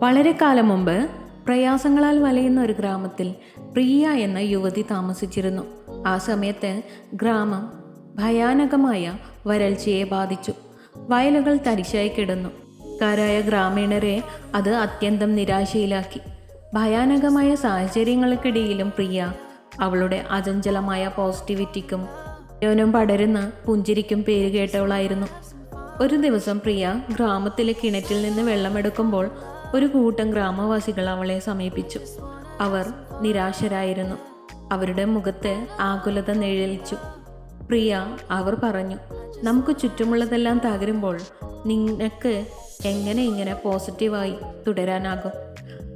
വളരെ കാലം മുമ്പ് പ്രയാസങ്ങളാൽ വലയുന്ന ഒരു ഗ്രാമത്തിൽ പ്രിയ എന്ന യുവതി താമസിച്ചിരുന്നു. ആ സമയത്ത് ഗ്രാമം ഭയാനകമായ വരൾച്ചയെ ബാധിച്ചു. വയലുകൾ തരിശായി കിടന്നു. കാരായ ഗ്രാമീണരെ അത് അത്യന്തം നിരാശയിലാക്കി. ഭയാനകമായ സാഹചര്യങ്ങൾക്കിടയിലും പ്രിയ അവളുടെ അചഞ്ചലമായ പോസിറ്റിവിറ്റിക്കും യോനും പടരുന്ന പുഞ്ചിരിക്കും പേര് കേട്ടവളായിരുന്നു. ഒരു ദിവസം പ്രിയ ഗ്രാമത്തിലെ കിണറ്റിൽ നിന്ന് വെള്ളമെടുക്കുമ്പോൾ ഒരു കൂട്ടം ഗ്രാമവാസികൾ അവളെ സമീപിച്ചു. അവർ നിരാശരായിരുന്നു. അവരുടെ മുഖത്ത് ആകുലത നിഴലിച്ചു. പ്രിയ അവർ പറഞ്ഞു നമുക്ക് ചുറ്റുമുള്ളതെല്ലാം തകരുമ്പോൾ നിനക്ക് എങ്ങനെ ഇങ്ങനെ പോസിറ്റീവായി തുടരാനാകും?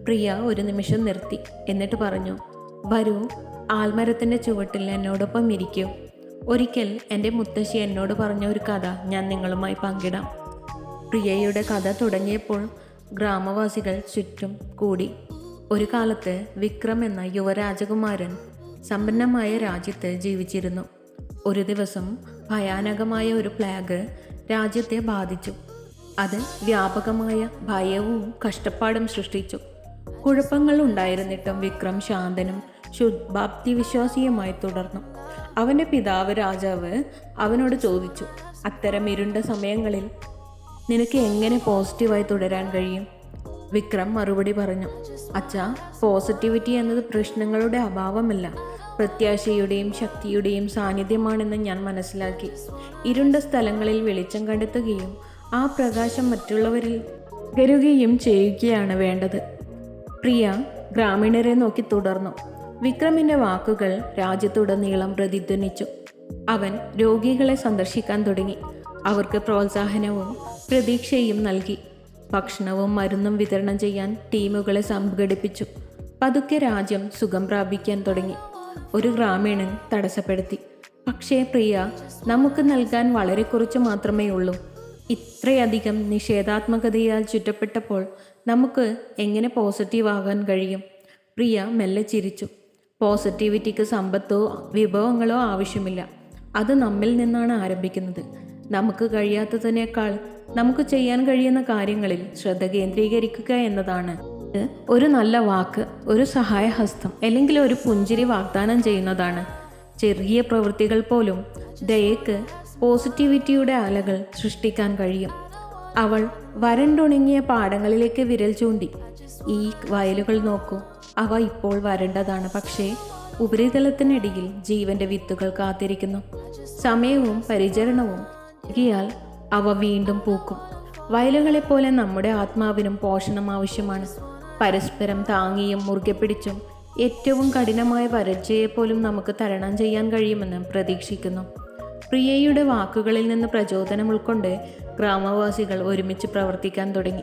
പ്രിയ ഒരു നിമിഷം നിർത്തി. എന്നിട്ട് പറഞ്ഞു വരൂ ആൽമരത്തിന്റെ ചുവട്ടിൽ എന്നോടൊപ്പം ഇരിക്കൂ. ഒരിക്കൽ എന്റെ മുത്തശ്ശി എന്നോട് പറഞ്ഞ ഒരു കഥ ഞാൻ നിങ്ങളുമായി പങ്കിടാം. പ്രിയയുടെ കഥ തുടങ്ങിയപ്പോൾ ഗ്രാമവാസികൾ ചുറ്റും കൂടി. ഒരു കാലത്ത് വിക്രം എന്ന യുവരാജകുമാരൻ സമ്പന്നമായ രാജ്യത്ത് ജീവിച്ചിരുന്നു. ഒരു ദിവസം ഭയാനകമായ ഒരു പ്ലാഗ് രാജ്യത്തെ ബാധിച്ചു. അത് വ്യാപകമായ ഭയവും കഷ്ടപ്പാടും സൃഷ്ടിച്ചു. കുഴപ്പങ്ങൾ ഉണ്ടായിരുന്നിട്ടും വിക്രം ശാന്തനും ശുദ്ധാപ്തി വിശ്വാസിയുമായി തുടർന്നു. അവന്റെ പിതാവ് രാജാവ് അവനോട് ചോദിച്ചു അത്തരം ഇരുണ്ട സമയങ്ങളിൽ നിനക്ക് എങ്ങനെ പോസിറ്റീവായി തുടരാൻ കഴിയും? വിക്രം മറുപടി പറഞ്ഞു അച്ഛാ പോസിറ്റിവിറ്റി എന്നത് പ്രശ്നങ്ങളുടെ അഭാവമല്ല. പ്രത്യാശയുടെയും ശക്തിയുടെയും സാന്നിധ്യമാണെന്ന് ഞാൻ മനസ്സിലാക്കി. ഇരുണ്ട സ്ഥലങ്ങളിൽ വെളിച്ചം കണ്ടെത്തുകയും ആ പ്രകാശം മറ്റുള്ളവരിൽ പകരുകയും ചെയ്യുകയാണ് വേണ്ടത്. പ്രിയ ഗ്രാമീണരെ നോക്കി തുടർന്നു. വിക്രമിന്റെ വാക്കുകൾ രാജ്യത്തുടനീളം പ്രതിധ്വനിച്ചു. അവൻ രോഗികളെ സന്ദർശിക്കാൻ തുടങ്ങി. അവർക്ക് പ്രോത്സാഹനവും പ്രതീക്ഷയും നൽകി. ഭക്ഷണവും മരുന്നും വിതരണം ചെയ്യാൻ ടീമുകളെ സംഘടിപ്പിച്ചു. പതുക്കെ രാജ്യം സുഖം പ്രാപിക്കാൻ തുടങ്ങി. ഒരു ഗ്രാമീണൻ തടസ്സപ്പെടുത്തി. പക്ഷേ പ്രിയ നമുക്ക് നൽകാൻ വളരെ കുറച്ച് മാത്രമേ ഉള്ളൂ. ഇത്രയധികം നിഷേധാത്മകതയാൽ ചുറ്റപ്പെട്ടപ്പോൾ നമുക്ക് എങ്ങനെ പോസിറ്റീവ് ആകാൻ കഴിയും? പ്രിയ മെല്ലെ ചിരിച്ചു. പോസിറ്റിവിറ്റിക്ക് സമ്പത്തോ വിഭവങ്ങളോ ആവശ്യമില്ല. അത് നമ്മിൽ നിന്നാണ് ആരംഭിക്കുന്നത്. നമുക്ക് കഴിയാത്തതിനേക്കാൾ നമുക്ക് ചെയ്യാൻ കഴിയുന്ന കാര്യങ്ങളിൽ ശ്രദ്ധ കേന്ദ്രീകരിക്കുക എന്നതാണ്. ഒരു നല്ല വാക്ക് ഒരു സഹായഹസ്തം അല്ലെങ്കിൽ ഒരു പുഞ്ചിരി വാഗ്ദാനം ചെയ്യുന്നതാണ്. ചെറിയ പ്രവൃത്തികൾ പോലും ദയക്ക് പോസിറ്റിവിറ്റിയുടെ അലകൾ സൃഷ്ടിക്കാൻ കഴിയും. അവൾ വരണ്ടുണങ്ങിയ പാടങ്ങളിലേക്ക് വിരൽ ചൂണ്ടി ഈ വയലുകൾ നോക്കൂ അവ ഇപ്പോൾ വരണ്ടതാണ്. പക്ഷേ ഉപരിതലത്തിനിടയിൽ ജീവന്റെ വിത്തുകൾ കാത്തിരിക്കുന്നു. സമയവും പരിചരണവും നൽകിയാൽ അവ വീണ്ടും പൂക്കും. വയലുകളെപ്പോലെ നമ്മുടെ ആത്മാവിനും പോഷണം ആവശ്യമാണ്. പരസ്പരം താങ്ങിയും മുറുകെ പിടിച്ചും ഏറ്റവും കഠിനമായ വരൾച്ചയെപ്പോലും നമുക്ക് തരണം ചെയ്യാൻ കഴിയുമെന്ന് പ്രതീക്ഷിക്കുന്നു. പ്രിയയുടെ വാക്കുകളിൽ നിന്ന് പ്രചോദനം ഉൾക്കൊണ്ട് ഗ്രാമവാസികൾ ഒരുമിച്ച് പ്രവർത്തിക്കാൻ തുടങ്ങി.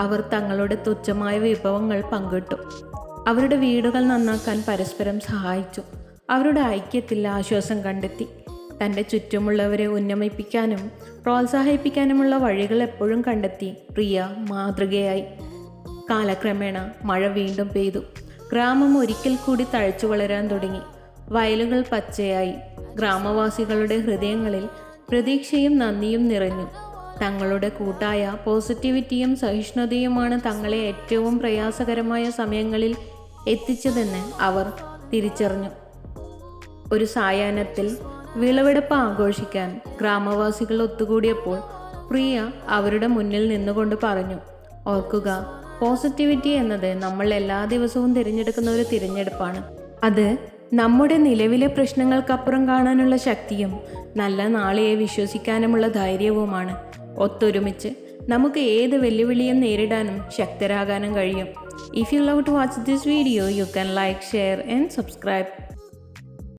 അവർ തങ്ങളുടെ തുച്ഛമായ വിഭവങ്ങൾ പങ്കിട്ടു. അവരുടെ വീടുകൾ നന്നാക്കാൻ പരസ്പരം സഹായിച്ചു. അവരുടെ ഐക്യത്തിൽ ആശ്വാസം കണ്ടെത്തി. തന്റെ ചുറ്റുമുള്ളവരെ ഉന്നമിപ്പിക്കാനും പ്രോത്സാഹിപ്പിക്കാനുമുള്ള വഴികൾ എപ്പോഴും കണ്ടെത്തി പ്രിയ മാതൃകയായി. കാലക്രമേണ മഴ വീണ്ടും പെയ്തു. ഗ്രാമം ഒരിക്കൽ കൂടി തഴച്ചു വളരാൻ തുടങ്ങി. വയലുകൾ പച്ചയായി. ഗ്രാമവാസികളുടെ ഹൃദയങ്ങളിൽ പ്രതീക്ഷയും നന്ദിയും നിറഞ്ഞു. തങ്ങളുടെ കൂട്ടായ പോസിറ്റിവിറ്റിയും സഹിഷ്ണുതയുമാണ് തങ്ങളെ ഏറ്റവും പ്രയാസകരമായ സമയങ്ങളിൽ എത്തിച്ചതെന്ന് അവർ തിരിച്ചറിഞ്ഞു. ഒരു സായാഹ്നത്തിൽ വിളവെടുപ്പ് ആഘോഷിക്കാൻ ഗ്രാമവാസികൾ ഒത്തുകൂടിയപ്പോൾ പ്രിയ അവരുടെ മുന്നിൽ നിന്നുകൊണ്ട് പറഞ്ഞു ഓർക്കുക പോസിറ്റിവിറ്റി എന്നത് നമ്മൾ എല്ലാ ദിവസവും തിരഞ്ഞെടുക്കുന്ന ഒരു തിരഞ്ഞെടുപ്പാണ്. അത് നമ്മുടെ നിലവിലെ പ്രശ്നങ്ങൾക്കപ്പുറം കാണാനുള്ള ശക്തിയും നല്ല നാളെയെ വിശ്വസിക്കാനുമുള്ള ധൈര്യവുമാണ്. ഒത്തൊരുമിച്ച് നമുക്ക് ഏത് വെല്ലുവിളിയും നേരിടാനും ശക്തരാകാനും കഴിയും. If you love to watch this video you can like share and subscribe